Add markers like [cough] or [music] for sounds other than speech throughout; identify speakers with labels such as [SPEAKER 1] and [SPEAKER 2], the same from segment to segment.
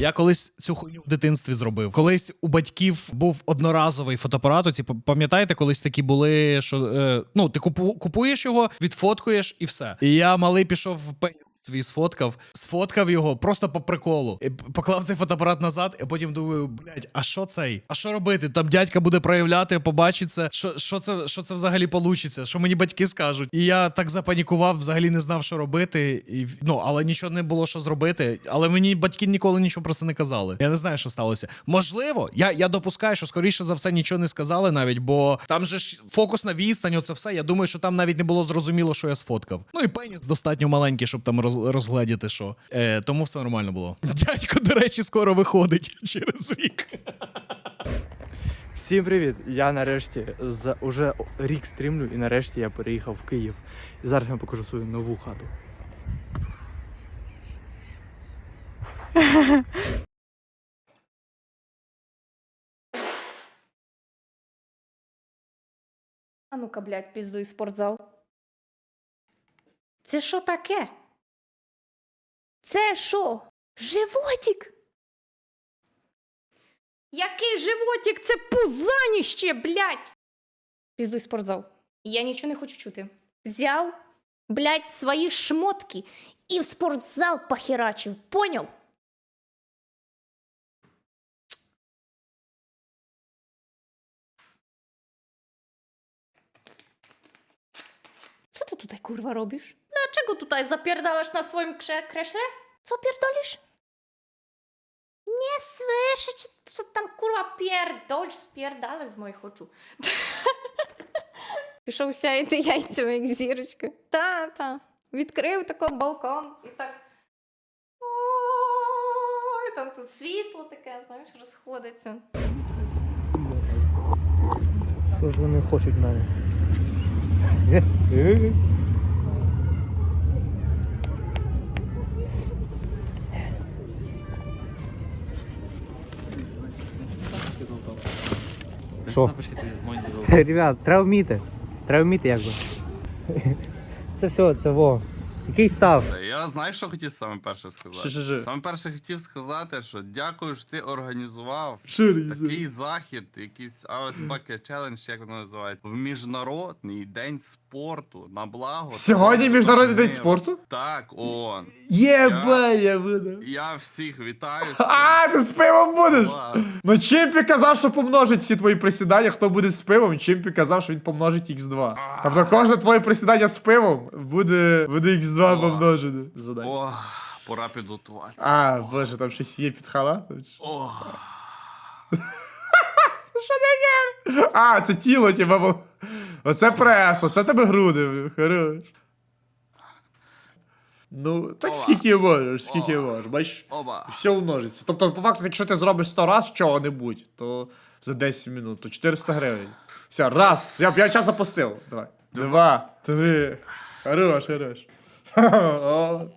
[SPEAKER 1] Я колись цю хуйню в дитинстві зробив. Колись у батьків був одноразовий фотоапарат. Оці, пам'ятаєте, колись такі були, що е, ну ти купу, купуєш його, відфоткуєш і все. І я малий пішов в пеніс свій сфоткав, сфоткав його просто по приколу. І поклав цей фотоапарат назад, і потім думаю, блядь, а що цей? А що робити? Там дядька буде проявляти, побачить це. Що, що це, що це взагалі получиться? Що мені батьки скажуть? І я так запанікував, взагалі не знав, що робити. І, ну, але нічого не було що зробити. Але мені батьки ніколи нічого про це не казали. Я не знаю, що сталося. Можливо, я, я допускаю, що скоріше за все нічого не сказали навіть, бо там же ж фокус на відстань, оце все. Я думаю, що там навіть не було зрозуміло, що я сфоткав. Ну і пеніс достатньо маленький, щоб там роз, розгледіти, що. Е, тому все нормально було. [laughs] Дядько, до речі, скоро виходить [laughs] через рік.
[SPEAKER 2] Всім привіт! Я нарешті за уже рік стрімлю і нарешті я переїхав в Київ. І зараз я вам покажу свою нову хату.
[SPEAKER 3] А ну-ка, блядь, піздуй спортзал. Це що таке? Це що? Животик? Який животик? Це пузаніще, блядь! Піздуй спортзал. Я нічого не хочу чути. Взяв, блядь, свої шмотки і в спортзал похерачив. Поняв? Co ty tutaj kurwa robisz? Dlaczego tutaj zapierdalasz na swoim krze kreśle? Co pierdolisz? Nie słyszę, cię, co tam kurwa pierdolisz, spierdala з моїх очу. Пішов сяяти яйцями, як зірочка. Та, та. Відкрив тако балкон і так. Ой, там тут світло таке, знаєш, розходиться.
[SPEAKER 2] Що ж вони хочуть мене? Що? Ребят, треба вміти. Якби. Це все, це во. Який став?
[SPEAKER 4] Я знаю, що хотів саме перше сказати.
[SPEAKER 1] Що-що-що?
[SPEAKER 4] Саме перше хотів сказати, що дякую, що ти організував
[SPEAKER 1] Шири,
[SPEAKER 4] такий захід, якийсь Ice Bucket Challenge, як воно називається, в міжнародний день спорту на благо.
[SPEAKER 5] Сьогодні Міжнародний день спорту?
[SPEAKER 4] Так, он.
[SPEAKER 5] Єбе, я буду.
[SPEAKER 4] Я всіх вітаю. [laughs]
[SPEAKER 5] А, ти з пивом будеш?
[SPEAKER 4] Клас.
[SPEAKER 5] Ну Чемпі казав, що помножить всі твої присідання, хто буде з пивом, Чемпі казав, що він помножить x2. Тобто кожне твоє присідання з пивом буде, буде x2
[SPEAKER 4] О.
[SPEAKER 5] помножене. Задача.
[SPEAKER 4] О, пора підготуватися.
[SPEAKER 5] А, боже, там щось є під халатом.
[SPEAKER 4] О, [laughs]
[SPEAKER 5] Що таке? А, це тіло, типа. бо- Оце прес, оце тебе груди, хорош. Ну, так
[SPEAKER 4] Ова.
[SPEAKER 5] скільки можеш, скільки
[SPEAKER 4] Ова.
[SPEAKER 5] можеш, бачиш?
[SPEAKER 4] оба.
[SPEAKER 5] Все умножиться. Тобто, по факту, якщо ти зробиш 100 раз чого-небудь, то за 10 минут, то 400 гривень. Все, раз. Я, я час запустив. Давай. Два, три. Хорош, хорош. [laughs] О.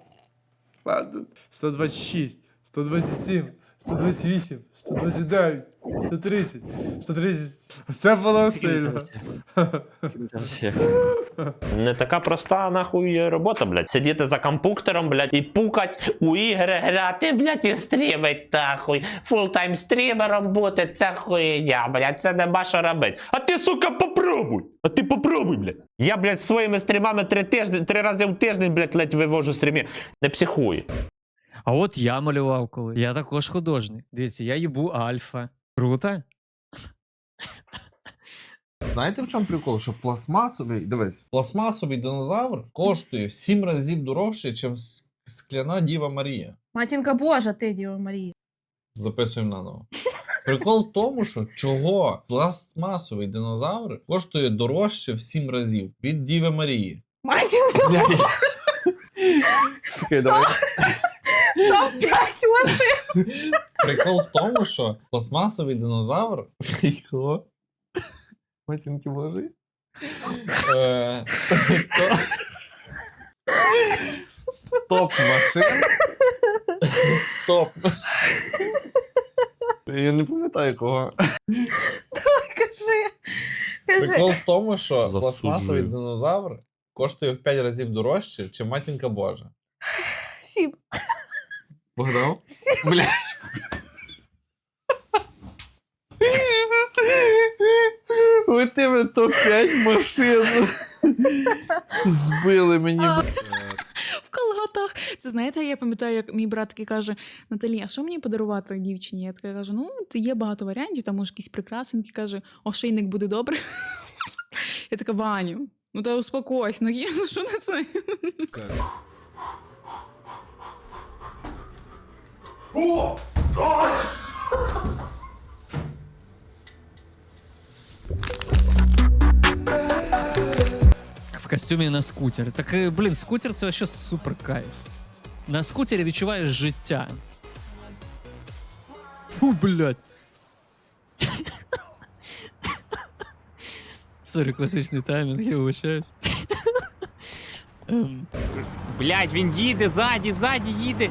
[SPEAKER 5] Ладно. 126, 127, 128, 129, 130, 130. Це було сильно. [laughs]
[SPEAKER 6] Не така проста нахуй робота, блядь. Сидіти за компуктером, блядь, і пукать у ігри грати, блядь, і стрімить нахуй. Фултайм стрімером бути, це хуйня, блядь, це нема що робити. А ти, сука, попробуй! А ти попробуй, блядь. Я, блядь, своїми стрімами три тижні, три рази в тиждень, блядь, ледь вивожу стрімі. Не психуй.
[SPEAKER 7] А от я малював коли. Я також художник. Дивіться, я їбу альфа. Круто?
[SPEAKER 8] Знаєте в чому прикол? Що пластмасовий, дивись, пластмасовий динозавр коштує в 7 разів дорожче, ніж скляна Діва Марія.
[SPEAKER 9] Матінка Божа, ти, Діва Марія.
[SPEAKER 8] Записуємо наново. Прикол в тому, що чого пластмасовий динозавр коштує дорожче в 7 разів від Діви Марії.
[SPEAKER 9] Матінка
[SPEAKER 8] Чекай, давай.
[SPEAKER 9] там п'ять машин.
[SPEAKER 8] Прикол в тому, що пластмасовий динозавр. [laughs] Його? Матінки божі. Е, Топ машин. [laughs] Топ. Я не пам'ятаю кого.
[SPEAKER 9] Кажи. Кажи.
[SPEAKER 8] Прикол в тому, що
[SPEAKER 6] Засуджую.
[SPEAKER 8] пластмасовий динозавр коштує в 5 разів дорожче, ніж матінка Божа.
[SPEAKER 9] Всім.
[SPEAKER 8] Богдав? Бля.
[SPEAKER 10] Ви тими топ-5 машин збили мені.
[SPEAKER 9] В колготах. Це знаєте, я пам'ятаю, як мій брат такий каже: Наталі, а що мені подарувати дівчині? Я така кажу: ну, то є багато варіантів, там може якісь прикрасинки, каже, ошейник буде добре. Я така, Ваню, ну та успокойся, ну є, ну що на це?
[SPEAKER 7] В костюмі на скутері. Так, е, блін, скутер це вообще супер кайф. На скутері відчуваєш життя. Фу, блядь. Сорі, класичний таймінг, я вибачаюсь. Ем,
[SPEAKER 11] Блять, він їде ззаді, ззаді їде.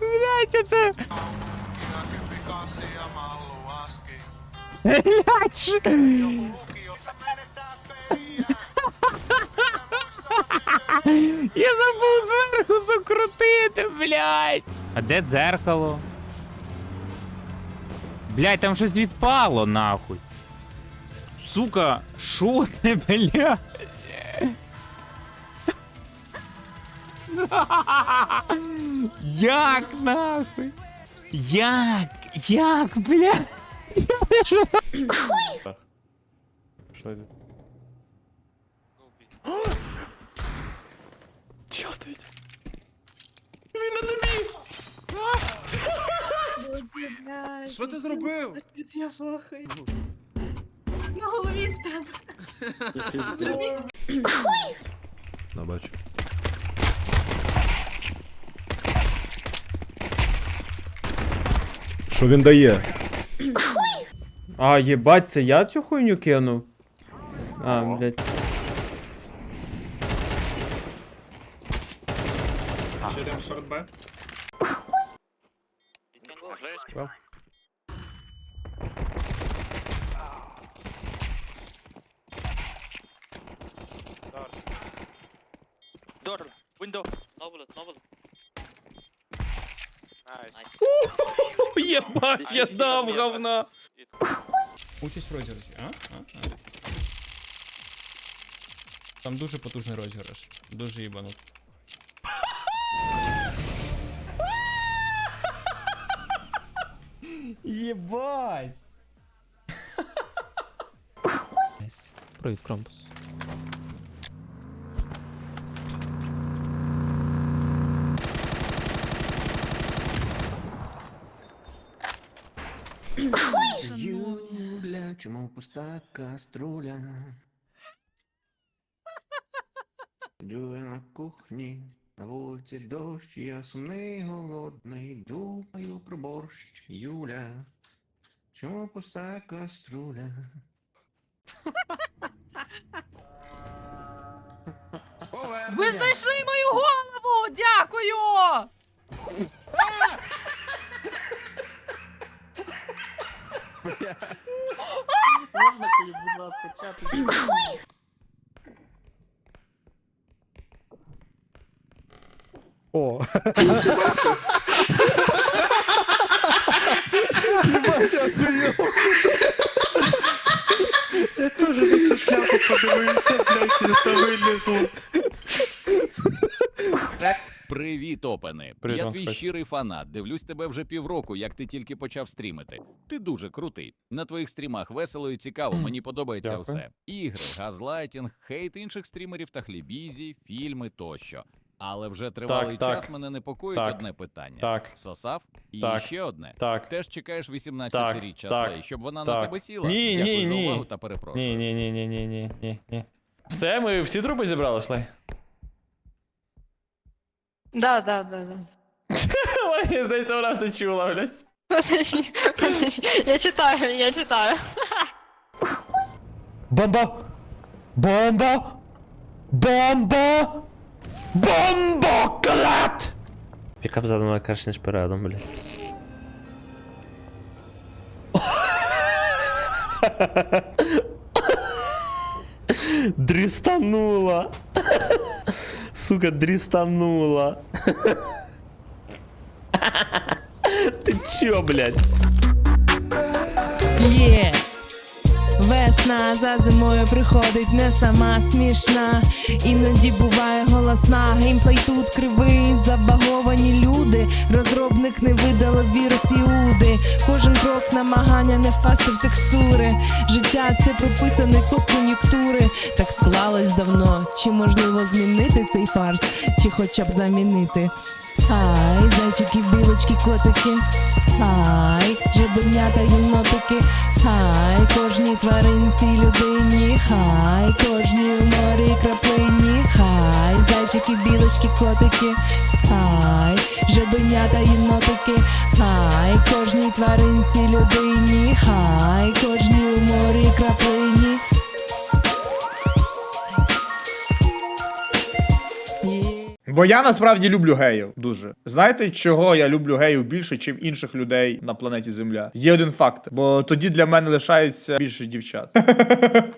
[SPEAKER 11] Блять, це. Блять. Я забув зверху закрутити, блядь. А де дзеркало? Блядь, там щось відпало, нахуй. Сука, що це, [laughs] блядь? Як нахуй? Як? Як, блядь? Чел стоїть? Він на тобі!
[SPEAKER 12] Що ти зробив?
[SPEAKER 9] Я фахаю. На голові в тебе. Зробіть
[SPEAKER 13] Набачу. Що він дає?
[SPEAKER 2] А, єбать, це я цю хуйню кинув? А, блядь.
[SPEAKER 11] Єбать, я дав говна.
[SPEAKER 12] Участь в розіграші, а? а? а. Там дуже потужний розіграш. Дуже їбанут.
[SPEAKER 11] Єбать.
[SPEAKER 2] Привіт, Крампус.
[SPEAKER 14] Чому пуста каструля? Я на кухні, на вулиці дощ, я сумний, голодний, думаю про борщ. Юля, чому пуста каструля?
[SPEAKER 9] Ви знайшли мою голову! Дякую! мені, будь ласка, чати.
[SPEAKER 13] О.
[SPEAKER 14] Ебать, охуел.
[SPEAKER 15] Я тоже на эту шляпу подумаю, все, блядь, через тобой лезло.
[SPEAKER 11] Привіт, Опене.
[SPEAKER 13] Привіт,
[SPEAKER 11] Я
[SPEAKER 13] вам
[SPEAKER 11] твій
[SPEAKER 13] спать.
[SPEAKER 11] щирий фанат. Дивлюсь тебе вже півроку, як ти тільки почав стрімити. Ти дуже крутий. На твоїх стрімах весело і цікаво. Мені подобається
[SPEAKER 13] Дякую.
[SPEAKER 11] все. Ігри, газлайтінг, хейт інших стрімерів та хлібізі, фільми тощо. Але вже тривалий
[SPEAKER 13] так.
[SPEAKER 11] час мене непокоїть
[SPEAKER 13] Так.
[SPEAKER 11] одне питання.
[SPEAKER 13] Так.
[SPEAKER 11] Сосав? І
[SPEAKER 13] Так.
[SPEAKER 11] ще одне.
[SPEAKER 13] так.
[SPEAKER 11] Теж чекаєш 18
[SPEAKER 13] Так,
[SPEAKER 11] річчя
[SPEAKER 13] так,
[SPEAKER 11] щоб вона на
[SPEAKER 13] так.
[SPEAKER 11] тебе сіла.
[SPEAKER 13] Ні,
[SPEAKER 11] Дякую
[SPEAKER 13] ні,
[SPEAKER 11] за
[SPEAKER 13] ні.
[SPEAKER 11] увагу та перепрошую.
[SPEAKER 13] Ні, ні, ні, ні, ні, ні, ні, ні. Все, ми всі труби зібрали, Слай?
[SPEAKER 9] Да, да, да, да. [laughs]
[SPEAKER 13] Мені здається, вона все чула, блядь.
[SPEAKER 9] Я читаю, я читаю.
[SPEAKER 2] Бомба! Бомба! Бомба! Бомбоклад! Пікап за мною краще, ніж передом, блядь.
[SPEAKER 6] Дрістанула. Сука, дрістанула. Ти чо, блядь?
[SPEAKER 16] Весна за зимою приходить не сама смішна, іноді буває голосна. Геймплей тут кривий, забаговані люди. Розробник не видалив вірус Іуди. Кожен крок намагання не впасти в текстури. Життя це прописаний код кон'юнктури. Так давно. Чи можливо змінити цей фарс, чи хоча б замінити? Хай, зайчики, білочки, котики. Хай, жебенята, єнотики. Хай, кожній тваринці людині. Хай, кожній у морі краплині. Хай, зайчики, білочки, котики. Хай, жебенята, єнотики. Хай, кожній тваринці людині. Хай, кожній у морі краплині.
[SPEAKER 5] Бо я насправді люблю геїв дуже. Знаєте, чого я люблю геїв більше, ніж інших людей на планеті Земля? Є один факт, бо тоді для мене лишається більше дівчат.